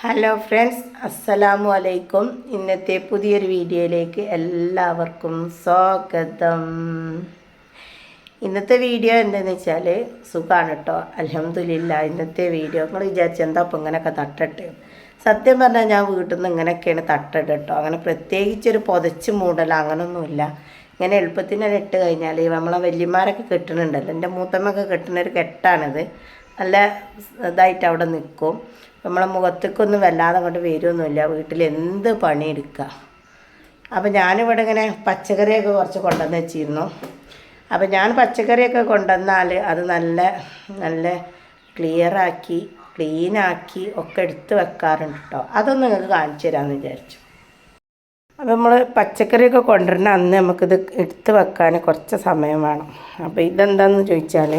Hello friends അസ്സലാമു അലൈക്കും ഇന്നത്തെ പുതിയൊരു വീഡിയോയിലേക്ക് എല്ലാവർക്കും സ്വാഗതം. ഇന്നത്തെ വീഡിയോ എന്താണെന്ന് വെച്ചാൽ സുഖമാണ് കേട്ടോ അലഹമില്ല ഇന്നത്തെ വീഡിയോ. നിങ്ങൾ വിചാരിച്ച എന്താ അപ്പം ഇങ്ങനെയൊക്കെ തട്ടട്ടെ? സത്യം പറഞ്ഞാൽ ഞാൻ വീട്ടിൽ നിന്ന് ഇങ്ങനെയൊക്കെയാണ് തട്ടട്ടെ കേട്ടോ അങ്ങനെ പ്രത്യേകിച്ചൊരു പുതച്ച് മൂടൽ അങ്ങനൊന്നുമില്ല. ഇങ്ങനെ എളുപ്പത്തിന് ഇട്ട് കഴിഞ്ഞാൽ നമ്മളെ വല്യമാരൊക്കെ കെട്ടണുണ്ടല്ലോ. എന്റെ മൂത്തമ്മൊക്കെ കെട്ടുന്ന ഒരു കെട്ടാണിത്. നല്ല ഇതായിട്ട് അവിടെ നിൽക്കും നമ്മളെ മുഖത്തേക്കൊന്നും വല്ലാതെ കൊണ്ട് വരുമൊന്നുമില്ല വീട്ടിൽ എന്ത് പണിയെടുക്കുക അപ്പോൾ ഞാനിവിടെ ഇങ്ങനെ പച്ചക്കറിയൊക്കെ കുറച്ച് കൊണ്ടുവന്ന് വെച്ചിരുന്നു. അപ്പോൾ ഞാൻ പച്ചക്കറിയൊക്കെ കൊണ്ടുവന്നാൽ അത് നല്ല നല്ല ക്ലിയറാക്കി ക്ലീനാക്കി ഒക്കെ എടുത്ത് വെക്കാറുണ്ട് കേട്ടോ അതൊന്ന് നിങ്ങൾക്ക് കാണിച്ചു തരാമെന്ന് വിചാരിച്ചു. അപ്പോൾ നമ്മൾ പച്ചക്കറിയൊക്കെ കൊണ്ടുവരുന്ന അന്ന് നമുക്കിത് എടുത്ത് വെക്കാൻ കുറച്ച് സമയം വേണം. അപ്പോൾ ഇതെന്താണെന്ന് ചോദിച്ചാൽ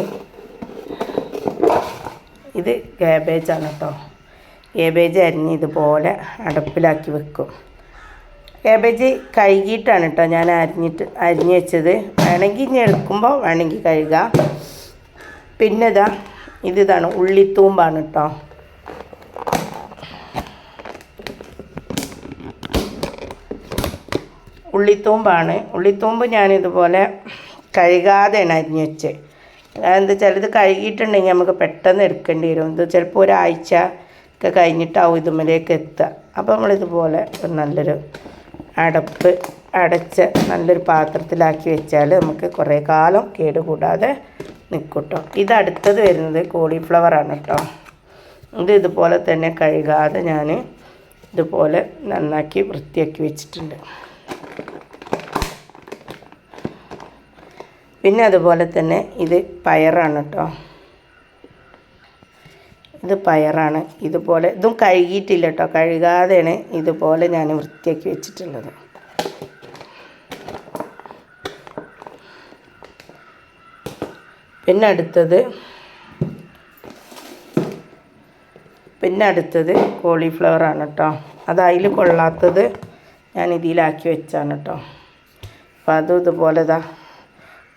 ഇത് ക്യാബേജാണ് കേട്ടോ കാബേജ് അരിഞ്ഞ് ഇതുപോലെ അടപ്പിലാക്കി വെക്കും. കേബേജ് കഴുകിയിട്ടാണ് കേട്ടോ ഞാൻ അരിഞ്ഞിട്ട് അരിഞ്ഞ് വെച്ചത്. വേണമെങ്കിൽ ഇനി എടുക്കുമ്പോൾ വേണമെങ്കിൽ കഴുകാം. പിന്നെ ഇതാ ഇതിതാണ് ഉള്ളിത്തൂമ്പാണ് കേട്ടോ ഉള്ളിത്തൂമ്പാണ്. ഉള്ളിത്തൂമ്പ് ഞാനിതുപോലെ കഴുകാതെയാണ് അരിഞ്ഞ് വെച്ചത്. എന്താ വെച്ചാൽ ഇത് കഴുകിയിട്ടുണ്ടെങ്കിൽ നമുക്ക് പെട്ടെന്ന് എടുക്കേണ്ടി വരും. ഇത് ചിലപ്പോൾ ഒരാഴ്ച ഒക്കെ കഴിഞ്ഞിട്ടാവും ഇതുമ്മലേക്ക് എത്തുക. അപ്പോൾ നമ്മളിതുപോലെ നല്ലൊരു അടപ്പ് അടച്ച് നല്ലൊരു പാത്രത്തിലാക്കി വെച്ചാൽ നമുക്ക് കുറേ കാലം കേടുകൂടാതെ നിൽക്കും കേട്ടോ ഇത് അടുത്തത് വരുന്നത് കോളിഫ്ലവറാണ് കേട്ടോ ഇത് ഇതുപോലെ തന്നെ കഴുകാതെ ഞാൻ ഇതുപോലെ നന്നാക്കി വൃത്തിയാക്കി വെച്ചിട്ടുണ്ട്. പിന്നെ അതുപോലെ തന്നെ ഇത് പയറാണ് കേട്ടോ ഇത് പയറാണ്. ഇതുപോലെ ഇതും കഴുകിയിട്ടില്ല കേട്ടോ കഴുകാതെയാണ് ഇതുപോലെ ഞാൻ വൃത്തിയാക്കി വെച്ചിട്ടുള്ളത്. പിന്നെ അടുത്തത് പിന്നെ അടുത്തത് കോളിഫ്ലവറാണ് കേട്ടോ അത് അതിൽ കൊള്ളാത്തത് ഞാൻ ഇതിലാക്കി വെച്ചാണ് കേട്ടോ അപ്പോൾ അതും ഇതുപോലെ ഇതാ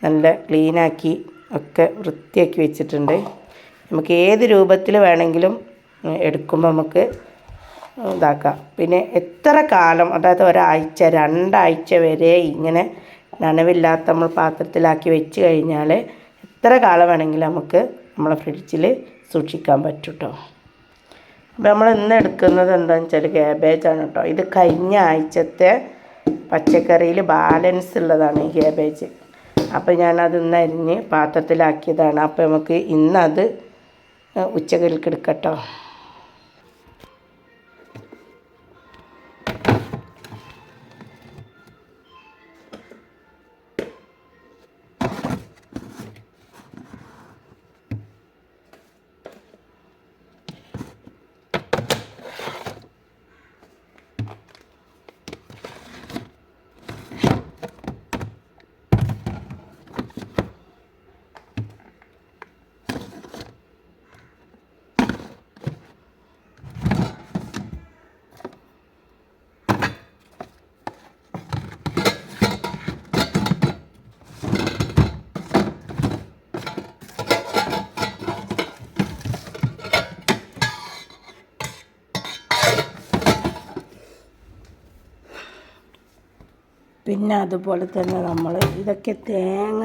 നല്ല ക്ലീനാക്കി ഒക്കെ വൃത്തിയാക്കി വെച്ചിട്ടുണ്ട്. നമുക്ക് ഏത് രൂപത്തിൽ വേണമെങ്കിലും എടുക്കുമ്പോൾ നമുക്ക് ഇതാക്കാം. പിന്നെ എത്ര കാലം അതായത് ഒരാഴ്ച രണ്ടാഴ്ച വരെ ഇങ്ങനെ നനവില്ലാത്ത നമ്മൾ പാത്രത്തിലാക്കി വെച്ച് കഴിഞ്ഞാൽ എത്ര കാലം വേണമെങ്കിലും നമുക്ക് നമ്മളെ ഫ്രിഡ്ജിൽ സൂക്ഷിക്കാൻ പറ്റും കേട്ടോ അപ്പോൾ നമ്മൾ ഇന്ന് എടുക്കുന്നത് എന്താണെന്ന് വെച്ചാൽ ക്യാബേജാണ് കേട്ടോ ഇത് കഴിഞ്ഞ ആഴ്ചത്തെ പച്ചക്കറിയിൽ ബാലൻസ് ഉള്ളതാണ് ഈ ക്യാബേജ് അപ്പോൾ ഞാനത് ഇന്ന് അരിഞ്ഞ് പാത്രത്തിലാക്കിയതാണ്. അപ്പോൾ നമുക്ക് ഇന്നത് ഉച്ചകൽക്ക് എടുക്കട്ടോ പിന്നെ അതുപോലെ തന്നെ നമ്മൾ ഇതൊക്കെ തേങ്ങ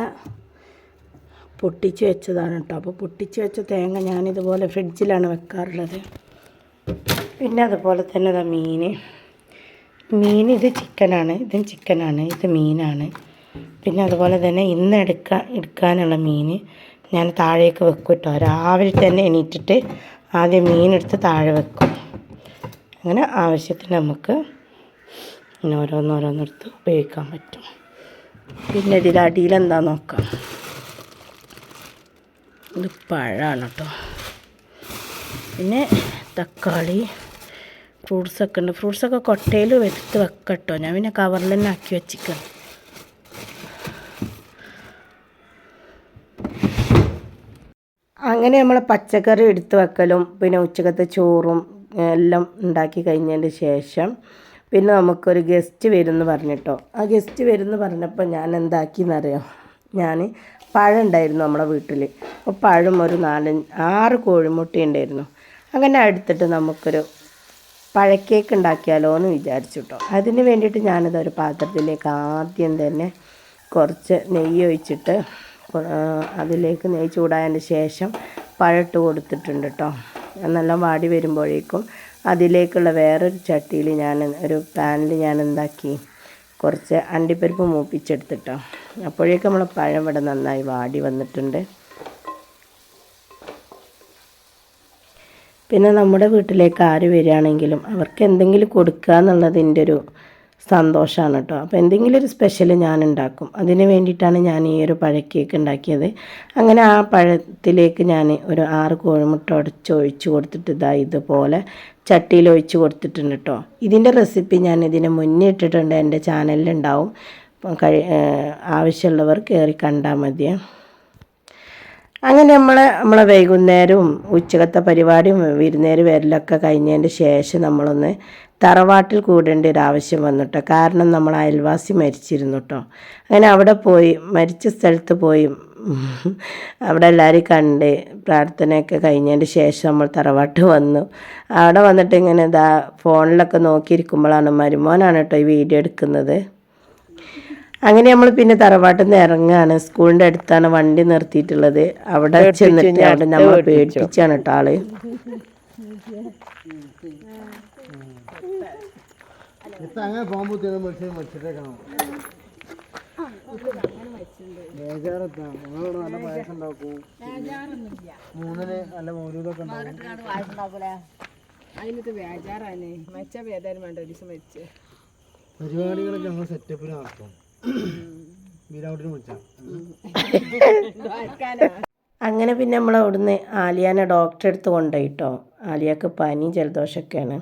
പൊട്ടിച്ച് വെച്ചതാണ് കേട്ടോ അപ്പോൾ പൊട്ടിച്ച് വെച്ച തേങ്ങ ഞാനിതുപോലെ ഫ്രിഡ്ജിലാണ് വെക്കാറുള്ളത്. പിന്നെ അതുപോലെ തന്നെ ഇതാ മീൻ മീൻ ഇത് ചിക്കനാണ്. ഇതും ചിക്കനാണ്. ഇത് മീനാണ്. പിന്നെ അതുപോലെ തന്നെ ഇന്ന് എടുക്കാൻ എടുക്കാനുള്ള മീൻ ഞാൻ താഴേക്ക് വെക്കും കേട്ടോ രാവിലെ തന്നെ എണീറ്റിട്ട് ആദ്യം മീനെടുത്ത് താഴെ വെക്കും. അങ്ങനെ ആവശ്യത്തിന് നമുക്ക് പിന്നെ ഓരോന്നോരോന്നെടുത്ത് ഉപയോഗിക്കാൻ പറ്റും. പിന്നെ ഇതിൽ അടിയിൽ എന്താ നോക്കാം. ഇത് പഴമാണ് കേട്ടോ പിന്നെ തക്കാളി ഫ്രൂട്ട്സൊക്കെ ഉണ്ട്. ഫ്രൂട്ട്സൊക്കെ കൊട്ടയിൽ എടുത്ത് വെക്കട്ടോ. ഞാൻ പിന്നെ കവറിൽ തന്നെ ആക്കി വെച്ചിക്കാം അങ്ങനെ നമ്മൾ പച്ചക്കറി എടുത്ത് വെക്കലും പിന്നെ ഉച്ചക്കത്തെ ചോറും എല്ലാം ഉണ്ടാക്കി കഴിഞ്ഞതിന് ശേഷം പിന്നെ നമുക്കൊരു ഗസ്റ്റ് വരുമെന്ന് പറഞ്ഞിട്ടോ. ആ ഗസ്റ്റ് വരുമെന്ന് പറഞ്ഞപ്പോൾ ഞാൻ എന്താക്കിയെന്നറിയോ ഞാൻ പഴം ഉണ്ടായിരുന്നു നമ്മുടെ വീട്ടിൽ അപ്പോൾ പഴം ഒരു നാലഞ്ച് ആറ് കോഴിമുട്ട ഉണ്ടായിരുന്നു. അങ്ങനെ എടുത്തിട്ട് നമുക്കൊരു പഴക്കേക്ക് ഉണ്ടാക്കിയാലോ എന്ന് വിചാരിച്ചു കേട്ടോ അതിന് വേണ്ടിയിട്ട് ഞാനിതൊരു പാത്രത്തിലേക്ക് ആദ്യം തന്നെ കുറച്ച് നെയ്യ് ഒഴിച്ചിട്ട് അതിലേക്ക് നെയ്യ് ചൂടായതിന് ശേഷം പഴട്ട് കൊടുത്തിട്ടുണ്ട് കേട്ടോ നല്ല വാടി വരുമ്പോഴേക്കും അതിലേക്കുള്ള വേറൊരു ചട്ടിയിൽ ഞാൻ ഒരു പാനിൽ ഞാൻ എന്താക്കി കുറച്ച് അണ്ടിപ്പരിപ്പ് മൂപ്പിച്ചെടുത്തിട്ടോ. അപ്പോഴേക്കും നമ്മൾ പഴം ഇവിടെ നന്നായി വാടി വന്നിട്ടുണ്ട്. പിന്നെ നമ്മുടെ വീട്ടിലേക്ക് ആര് വരികയാണെങ്കിലും അവർക്ക് എന്തെങ്കിലും കൊടുക്കുക എന്നുള്ളതിന്റെ ഒരു സന്തോഷമാണ് കേട്ടോ. അപ്പോൾ എന്തെങ്കിലും ഒരു സ്പെഷ്യൽ ഞാൻ ഉണ്ടാക്കും. അതിന് വേണ്ടിയിട്ടാണ് ഞാൻ ഈ ഒരു പഴക്കേക്ക് ഉണ്ടാക്കിയത്. അങ്ങനെ ആ പഴത്തിലേക്ക് ഞാൻ ഒരു ആറ് കോഴിമുട്ട ഉടച്ച് കൊടുത്തിട്ട് ഇതാ ഇതുപോലെ ചട്ടിയിൽ ഒഴിച്ച് കൊടുത്തിട്ടുണ്ട് കേട്ടോ ഇതിന്റെ റെസിപ്പി ഞാൻ ഇതിന് മുന്നേ ഇട്ടിട്ടുണ്ട്. എന്റെ ചാനലിലുണ്ടാവും. കഴി ആവശ്യമുള്ളവർ കയറി കണ്ടാൽ മതി. അങ്ങനെ നമ്മൾ നമ്മളെ വൈകുന്നേരവും ഉച്ചകത്തെ പരിപാടിയും വിരുന്നേര് വരലൊക്കെ കഴിഞ്ഞതിന്റെ ശേഷം നമ്മളൊന്ന് തറവാട്ടിൽ കൂടേണ്ട ഒരു ആവശ്യം വന്നിട്ടോ കാരണം നമ്മൾ അയൽവാസി മരിച്ചിരുന്നു കേട്ടോ അങ്ങനെ അവിടെ പോയി മരിച്ച സ്ഥലത്ത് പോയി അവിടെ എല്ലാവരും കണ്ട് പ്രാർത്ഥനയൊക്കെ കഴിഞ്ഞതിന്റെ ശേഷം നമ്മൾ തറവാട്ട് വന്നു. അവിടെ വന്നിട്ട് ഇങ്ങനെ ഇതാ ഫോണിലൊക്കെ നോക്കിയിരിക്കുമ്പോഴാണ് മരുമോനാണ് കേട്ടോ ഈ വീഡിയോ എടുക്കുന്നത്. അങ്ങനെ നമ്മൾ പിന്നെ തറവാട്ടിൽ നിന്ന് ഇറങ്ങാണ്. സ്കൂളിന്റെ അടുത്താണ് വണ്ടി നിർത്തിയിട്ടുള്ളത്. അവിടെ ചെന്നിട്ട് അവിടെ നമ്മൾ പേടിപ്പിച്ചാണ് കേട്ടോ ആൾ. ഇപ്പൊ അങ്ങനെ പോകുമ്പോ മനുഷ്യൻ മനുഷ്യരെ കാണാം ബേജാറെത്താ നല്ല പായസം ഉണ്ടാക്കും മൂന്നിന് നല്ല മൗലൂദൊക്കെ ഉണ്ടാവും. അതിനകത്ത് ബേജാറാണ് മച്ച വേദന വേണ്ട ഒരു ദിവസം മരിച്ച്. പരിപാടികളൊക്കെ ഞങ്ങൾ സെറ്റപ്പിൽ നടത്തും. വിളിച്ചാൽ അങ്ങനെ പിന്നെ നമ്മൾ അവിടുന്ന് ആലിയാനെ ഡോക്ടറെ അടുത്ത് കൊണ്ടുപോയിട്ടോ. ആലിയാക്ക് പനി ജലദോഷമൊക്കെയാണ്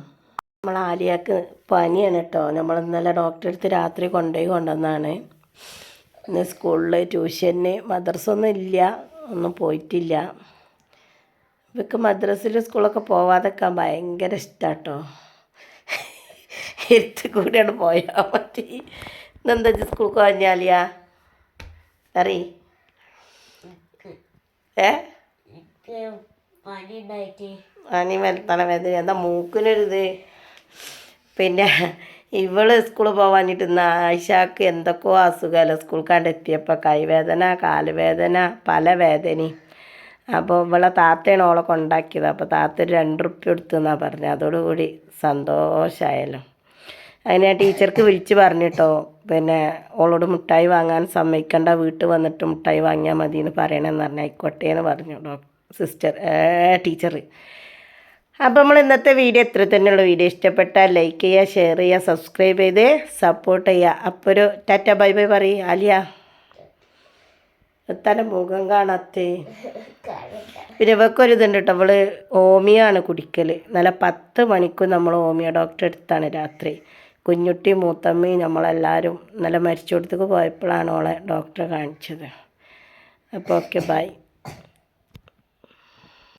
നമ്മൾ ആലിയാക്ക് പനിയാണ് കേട്ടോ. നമ്മൾ ഇന്നലെ ഡോക്ടറെ അടുത്ത് രാത്രി കൊണ്ടുപോയി കൊണ്ടുവന്നാണ് ഇന്ന് സ്കൂളിൽ ട്യൂഷന് മദ്രസ ഒന്നും ഇല്ല ഒന്നും പോയിട്ടില്ല. ഇവർക്ക് മദ്രസയിൽ സ്കൂളൊക്കെ പോവാതൊക്കെ ഭയങ്കര ഇഷ്ടാട്ടോ. എടുത്ത് കൂടിയാണ് പോയാൽ മതി. ഇന്നെന്താ സ്കൂൾക്ക് കഴിഞ്ഞാലിയാ അറി ഏ? പനി തലവേദന. എന്താ മൂക്കിനൊരിത്? പിന്നെ ഇവൾ സ്കൂളിൽ പോവാനിട്ട് ആയിഷാക്ക് എന്തൊക്കെയോ അസുഖമല്ല സ്കൂൾ കണ്ടെത്തിയപ്പോൾ കൈവേദന കാലുവേദന പല വേദനയും അപ്പോൾ ഇവളെ താത്തയാണ് ഓളെ കൊണ്ടാക്കിയത്. അപ്പോൾ താത്ത രണ്ട് റുപ്യ എടുത്തെന്നാണ് പറഞ്ഞത്. അതോടുകൂടി സന്തോഷമായല്ലോ അങ്ങനെ ആ ടീച്ചർക്ക് വിളിച്ച് പറഞ്ഞിട്ടോ. പിന്നെ ഓളോട് മുട്ടായി വാങ്ങാൻ സമ്മതിക്കണ്ട. വീട്ടിൽ വന്നിട്ട് മുട്ടായി വാങ്ങിയാൽ മതി എന്ന് പറയണമെന്ന് പറഞ്ഞു. ആയിക്കോട്ടെ എന്ന് പറഞ്ഞു ഡോ സിസ്റ്റർ ടീച്ചർ അപ്പോൾ നമ്മൾ ഇന്നത്തെ വീഡിയോ ഇത്ര തന്നെയുള്ള. വീഡിയോ ഇഷ്ടപ്പെട്ടാൽ ലൈക്ക് ചെയ്യുക ഷെയർ ചെയ്യുക സബ്സ്ക്രൈബ് ചെയ്ത് സപ്പോർട്ട് ചെയ്യുക. അപ്പോൾ ഒരു ടാറ്റ ബൈ ബൈ പറ അലിയ എത്താനും മുഖം കാണാത്തേ. പിന്നെ ഇവക്കൊരു കേട്ടോ അവൾ ഓമിയാണ് കുടിക്കൽ നല്ല പത്ത് മണിക്കും നമ്മൾ ഓമിയ ഡോക്ടറെ അടുത്താണ് രാത്രി. കുഞ്ഞുട്ടി മൂത്തമ്മയും നമ്മളെല്ലാവരും നല്ല മരിച്ചോടത്തേക്ക് പോയപ്പോഴാണ് ഓളെ ഡോക്ടറെ കാണിച്ചത്. അപ്പോൾ ഓക്കെ ബൈ